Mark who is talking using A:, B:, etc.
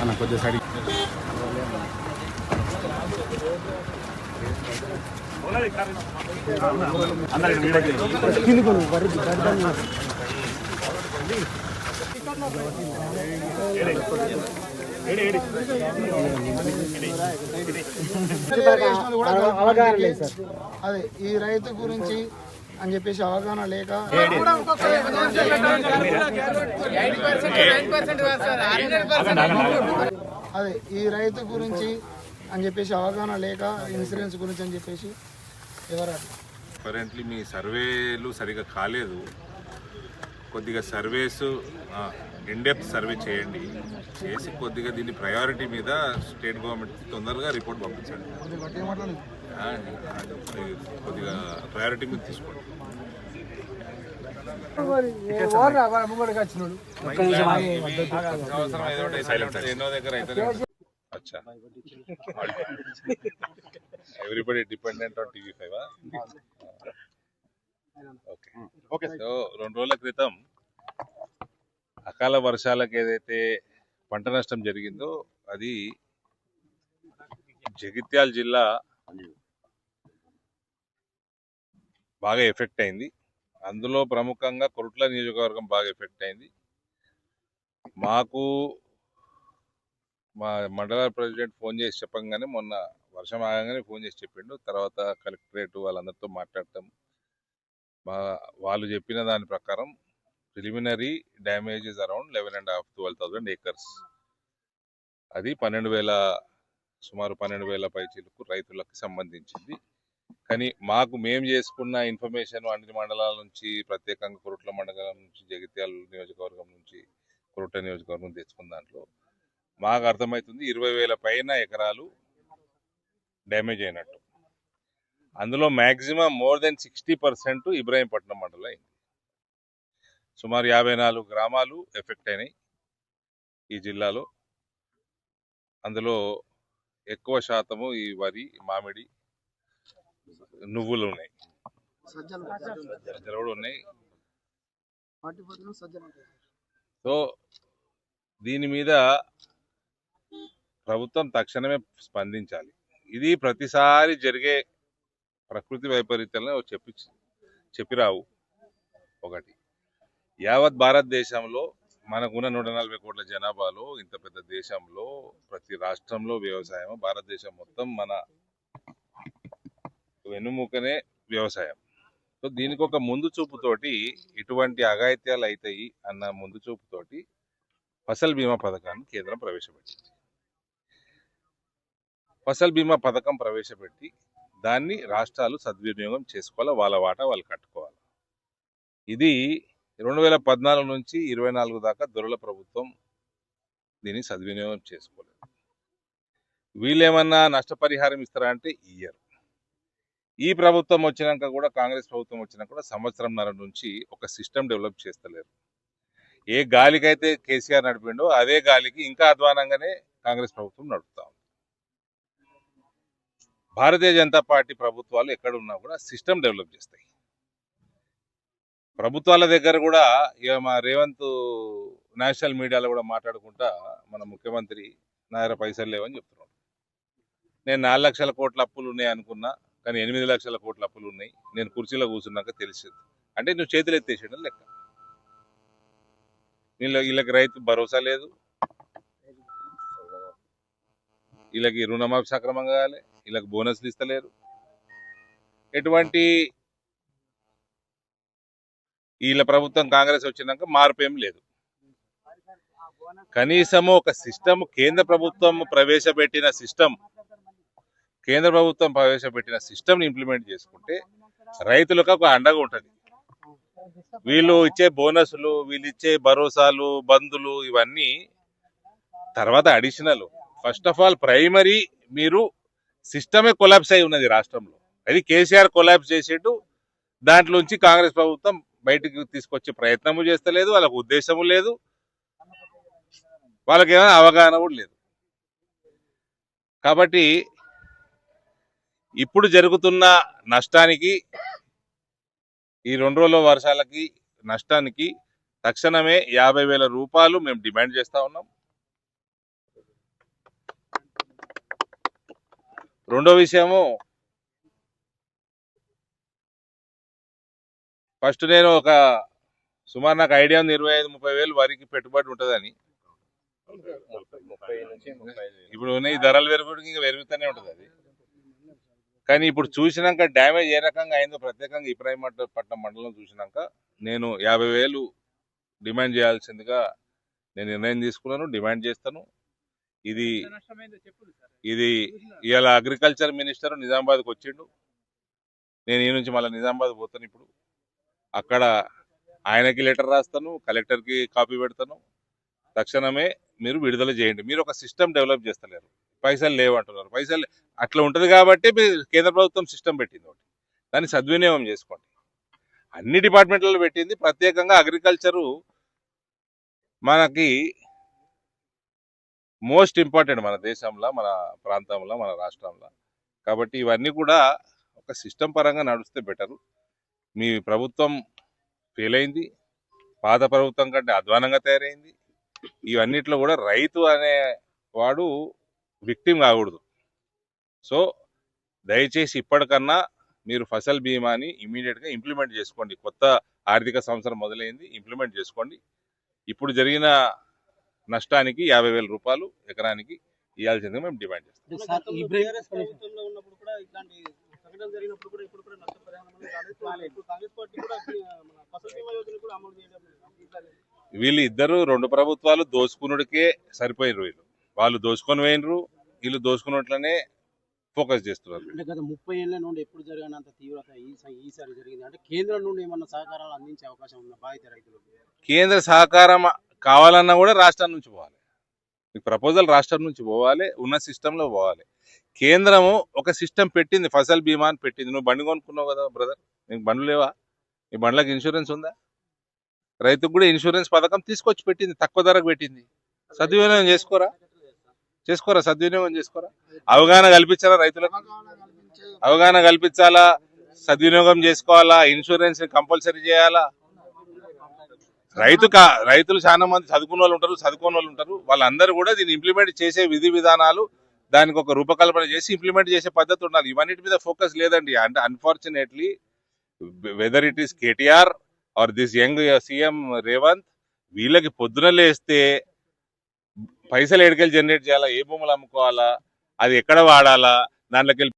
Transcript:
A: అన్న కొద్దిగా సరి
B: అవగాహన లేదు సార్ అదే ఈ రైతు గురించి అని చెప్పేసి అవగాహన లేక అదే ఈ రైతు గురించి అని చెప్పేసి అవగాహన లేక ఇన్సూరెన్స్ గురించి అని చెప్పేసి ఎవరు
C: కరెంట్లీ మీ సర్వేలు సరిగా కాలేదు. కొద్దిగా సర్వేస్ ఇన్డెప్త్ సర్వే చేయండి. చేసి కొద్దిగా దీన్ని ప్రయారిటీ మీద స్టేట్ గవర్నమెంట్ తొందరగా రిపోర్ట్ పంపించండి. కొద్దిగా ప్రయారిటీ మీద తీసుకోండి. Everybody dependent on TV five okay okay so రెండు రోజుల క్రితం అకాల వర్షాలకు ఏదైతే పంట నష్టం జరిగిందో అది జగిత్యాల జిల్లా బాగా ఎఫెక్ట్ అయింది. అందులో ప్రముఖంగా కొరుట్ల నియోజకవర్గం బాగా ఎఫెక్ట్ అయింది. మాకు మా మండల ప్రెసిడెంట్ ఫోన్ చేసి చెప్పంగానే మొన్న వర్షం ఆగంగానే ఫోన్ చేసి చెప్పిండు. తర్వాత కలెక్టరేట్ వాళ్ళందరితో మాట్లాడటం. మా వాళ్ళు చెప్పిన దాని ప్రకారం preliminary damages around eleven and half twelve thousand acres. అది పన్నెండు వేల సుమారు పన్నెండు వేల పైచీలకు రైతులకు సంబంధించింది. కానీ మాకు మేము చేసుకున్న ఇన్ఫర్మేషన్ అన్ని మండలాల నుంచి ప్రత్యేకంగా కురుట్ల మండలం నుంచి జగిత్యాల నియోజకవర్గం నుంచి కురుట్ల నియోజకవర్గం తెచ్చుకున్న దాంట్లో మాకు అర్థమవుతుంది ఇరవై వేల పైన ఎకరాలు డ్యామేజ్ అయినట్టు. అందులో maximum more than sixty percent Ibrahimpatnam మండలం అయింది. సుమారు యాభై నాలుగు గ్రామాలు ఎఫెక్ట్ అయినాయి ఈ జిల్లాలో. అందులో ఎక్కువ శాతము ఈ వరి మామిడి నువ్వులు ఉన్నాయి సజ్జలు కూడా ఉన్నాయి సో దీని మీద ప్రభుత్వం తక్షణమే స్పందించాలి. ఇది ప్రతిసారి జరిగే ప్రకృతి వైపరీత్యాలను చెప్పి చెప్పిరావు ఒకటి. యావత్ భారతదేశంలో మనకున్న నూట నలభై కోట్ల జనాభాలో ఇంత పెద్ద దేశంలో ప్రతి రాష్ట్రంలో వ్యవసాయం భారతదేశం మొత్తం మన వెన్నుముకనే వ్యవసాయం. సో దీనికి ఒక ముందు చూపుతోటి ఇటువంటి అఘాయిత్యాలు అవుతాయి అన్న ముందు చూపుతోటి ఫసల్ బీమా పథకాన్ని కేంద్రం ప్రవేశపెట్టింది. ఫసల్ బీమా పథకం ప్రవేశపెట్టి దాన్ని రాష్ట్రాలు సద్వినియోగం చేసుకోవాలి? వాళ్ళ వాటా వాళ్ళు కట్టుకోవాలి? ఇది రెండు వేల పద్నాలుగు నుంచి ఇరవై నాలుగు దాకా దొరల ప్రభుత్వం దీన్ని సద్వినియోగం చేసుకోలేదు. వీళ్ళేమన్నా నష్టపరిహారం ఇస్తారా అంటే ఇయ్యరు. ఈ ప్రభుత్వం వచ్చినాక కూడా కాంగ్రెస్ ప్రభుత్వం వచ్చినాక కూడా సంవత్సరంన్నర నుంచి ఒక సిస్టమ్ డెవలప్ చేస్తలేరు. ఏ గాలికైతే కేసీఆర్ నడిపిండో అదే గాలికి ఇంకా అధ్వానంగానే కాంగ్రెస్ ప్రభుత్వం నడుపుతా ఉంది. భారతీయ జనతా పార్టీ ప్రభుత్వాలు ఎక్కడున్నా కూడా సిస్టమ్ డెవలప్ చేస్తాయి. ప్రభుత్వాల దగ్గర కూడా ఇక మా రేవంత్ నేషనల్ మీడియాలో కూడా మాట్లాడుకుంటా మన ముఖ్యమంత్రి నా దగ్గర పైసలు లేవని చెప్తున్నాడు. నేను నాలుగు లక్షల కోట్ల అప్పులు ఉన్నాయి అనుకున్నా కానీ ఎనిమిది లక్షల కోట్ల అప్పులు ఉన్నాయి. నేను కుర్చీలో కూర్చున్నాక తెలిసింది. అంటే నువ్వు చేతులు ఎత్తేసాడు లెక్క. వీళ్ళ వీళ్ళకి రైతు భరోసా లేదు. వీళ్ళకి రుణమాఫీ సక్రమంగా కాలే. వీళ్ళకి బోనస్లు ఇస్తలేరు ఎటువంటి వీళ్ళ ప్రభుత్వం కాంగ్రెస్ వచ్చినాక మార్పు ఏం లేదు. కనీసము ఒక సిస్టమ్ కేంద్ర ప్రభుత్వం ప్రవేశపెట్టిన సిస్టమ్ కేంద్ర ప్రభుత్వం ప్రవేశపెట్టిన సిస్టమ్ని ఇంప్లిమెంట్ చేసుకుంటే రైతులకు ఒక అండగా ఉంటుంది. వీళ్ళు ఇచ్చే బోనస్లు వీళ్ళు ఇచ్చే భరోసాలు బంధులు ఇవన్నీ తర్వాత additional first of all primary మీరు సిస్టమే కొలాప్స్ అయి ఉన్నది రాష్ట్రంలో. అది కేసీఆర్ కొలాప్స్ చేసేట్టు దాంట్లోంచి కాంగ్రెస్ ప్రభుత్వం బయటికి తీసుకొచ్చే ప్రయత్నము చేస్తలేదు వాళ్ళకు ఉద్దేశము లేదు వాళ్ళకి ఏమైనా అవగాహన కూడా లేదు. కాబట్టి ఇప్పుడు జరుగుతున్న నష్టానికి ఈ రెండు రోజుల వర్షాలకి నష్టానికి తక్షణమే యాభై వేల రూపాయలు మేము డిమాండ్ చేస్తా ఉన్నాం. రెండో విషయము ఫస్ట్ నేను ఒక సుమారు నాకు ఐడియా ఉంది ఇరవై ఐదు ముప్పై వేలు వరికి పెట్టుబడి ఉంటుందని. ఇప్పుడు ఉన్న ఈ ధరలు పెరుగుడికి ఇంకా పెరుగుతూనే ఉంటుంది అది. కానీ ఇప్పుడు చూసినాక డ్యామేజ్ ఏ రకంగా అయిందో ప్రత్యేకంగా ఇబ్రాహీంపట్నం మండలం చూసినాక నేను యాభై వేలు డిమాండ్ చేయాల్సిందిగా నేను నిర్ణయం తీసుకున్నాను డిమాండ్ చేస్తాను. ఇది ఇది ఇవాళ అగ్రికల్చర్ మినిస్టర్ నిజామాబాద్కి వచ్చిండు. నేను ఈ నుంచి మళ్ళీ నిజామాబాద్ పోతాను ఇప్పుడు. అక్కడ ఆయనకి లెటర్ రాస్తాను కలెక్టర్కి కాపీ పెడతాను. తక్షణమే మీరు విడుదల చేయండి. మీరు ఒక సిస్టమ్ డెవలప్ చేస్తలేరు. పైసలు లేవంటున్నారు పైసలు అట్లా ఉంటుంది కాబట్టి మీరు కేంద్ర ప్రభుత్వం సిస్టమ్ పెట్టింది ఒకటి. దాన్ని సద్వినియోగం చేసుకోండి. అన్ని డిపార్ట్మెంట్లలో పెట్టింది. ప్రత్యేకంగా అగ్రికల్చరు మనకి మోస్ట్ ఇంపార్టెంట్ మన దేశంలో మన ప్రాంతంలో మన రాష్ట్రంలో. కాబట్టి ఇవన్నీ కూడా ఒక సిస్టమ్ పరంగా నడిస్తే బెటరు మీ ప్రభుత్వం ఫెయిల్ అయింది. పాత ప్రభుత్వం కంటే అధ్వానంగా తయారైంది. ఇవన్నిట్లో కూడా రైతు అనే వాడు విక్టిమ్ కాకూడదు. సో దయచేసి ఇప్పటికన్నా మీరు ఫసల్ బీమాని ఇమీడియట్గా ఇంప్లిమెంట్ చేసుకోండి. కొత్త ఆర్థిక సంవత్సరం మొదలైంది ఇంప్లిమెంట్ చేసుకోండి. ఇప్పుడు జరిగిన నష్టానికి యాభై వేల రూపాయలు ఎకరానికి ఇవ్వాల్సిందిగా మేము డిమాండ్ చేస్తాం. వీళ్ళు ఇద్దరు రెండు ప్రభుత్వాలు దోచుకునుడికే సరిపోయినరు వీళ్ళు. వాళ్ళు దోచుకొని పోయినరు వీళ్ళు దోచుకున్నట్లనే ఫోకస్ చేస్తున్నారు.
A: అంటే గత ముప్పై ఏళ్ళ నుండి ఎప్పుడు జరిగినంత తీవ్రత ఈసా- ఈసారి జరిగింది? అంటే కేంద్రం నుండి ఏమన్నా సహకారాలు అందించే అవకాశం ఉందా బాధిత రైతులకు
C: కేంద్ర సహకారం కావాలన్నా కూడా రాష్ట్రం నుంచి పోవాలి. మీకు ప్రపోజల్ రాష్ట్రం నుంచి పోవాలి ఉన్న సిస్టంలో పోవాలి. కేంద్రము ఒక సిస్టమ్ పెట్టింది ఫసల్ బీమా అని పెట్టింది. నువ్వు బండి కొనుక్కున్నావు కదా బ్రదర్ నీకు బండ్లు లేవా? నీ బండ్లకు ఇన్సూరెన్స్ ఉందా? రైతుకు కూడా ఇన్సూరెన్స్ పథకం తీసుకొచ్చి పెట్టింది తక్కువ ధరకు పెట్టింది. సద్వినియోగం చేసుకోరా? చేసుకోరా సద్వినియోగం చేసుకోరా? అవగాహన కల్పించారా రైతులకు?
B: అవగాహన కల్పించే
C: అవగాహన కల్పించాలా? సద్వినియోగం చేసుకోవాలా? ఇన్సూరెన్స్ కంపల్సరీ చేయాలా? రైతు కా రైతులు చాలా మంది చదువుకున్న వాళ్ళు ఉంటారు చదువుకున్న వాళ్ళు ఉంటారు. వాళ్ళందరూ కూడా దీన్ని ఇంప్లిమెంట్ చేసే విధి విధానాలు దానికి ఒక రూపకల్పన చేసి ఇంప్లిమెంట్ చేసే పద్ధతి ఉండాలి. ఇవన్నిటి మీద ఫోకస్ లేదండి. అంటే unfortunately whether it is KTR or this young CM Revanth వీళ్ళకి పొద్దున లేస్తే పైసలు ఎడకెళ్ళి జనరేట్ చేయాలా? ఏ భూములు అమ్ముకోవాలా? అది ఎక్కడ వాడాలా? దాంట్లోకి వెళ్ళి